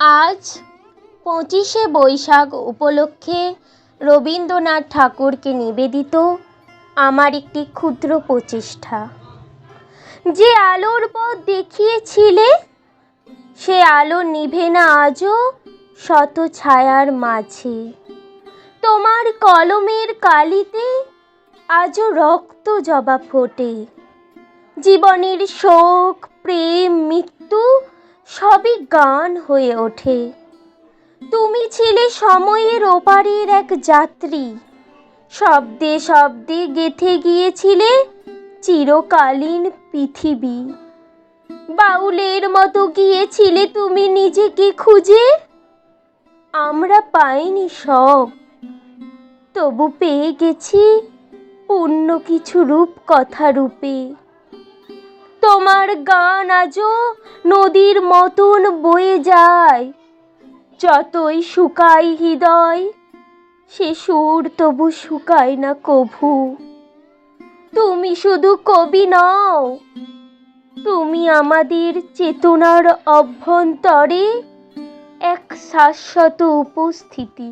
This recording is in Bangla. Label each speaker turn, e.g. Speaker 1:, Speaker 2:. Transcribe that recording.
Speaker 1: আজ পঁচিশে বৈশাখ উপলক্ষে রবীন্দ্রনাথ ঠাকুরকে নিবেদিত আমার একটি ক্ষুদ্র প্রচেষ্টা। যে আলোর পথ দেখিয়েছিলে, সে আলো নিভে না আজও শত ছায়ার মাঝে। তোমার কলমের কালিতে আজও রক্ত জবা ফোটে। জীবনের শোক, প্রেম, মৃত্যু সবই গান হয়ে ওঠে। তুমি ছিলে সময়ের ওপারের এক যাত্রী। শব্দে শব্দে গেথে গিয়েছিলে চিরকালীন পৃথিবী। বাউলের মতো গিয়েছিলে তুমি নিজেকে খুঁজে? আমরা পাইনি সব। তবু পেয়ে গেছি পূর্ণ কিছু রূপ কথা রূপে। তোমার গান আজও নদীর মতন বয়ে যায়। যতই শুকাই হৃদয়, সে সুর তবু শুকায় না কভু। তুমি শুধু কবি নও, তুমি আমাদের চেতনার অভ্যন্তরে এক শাশ্বত উপস্থিতি।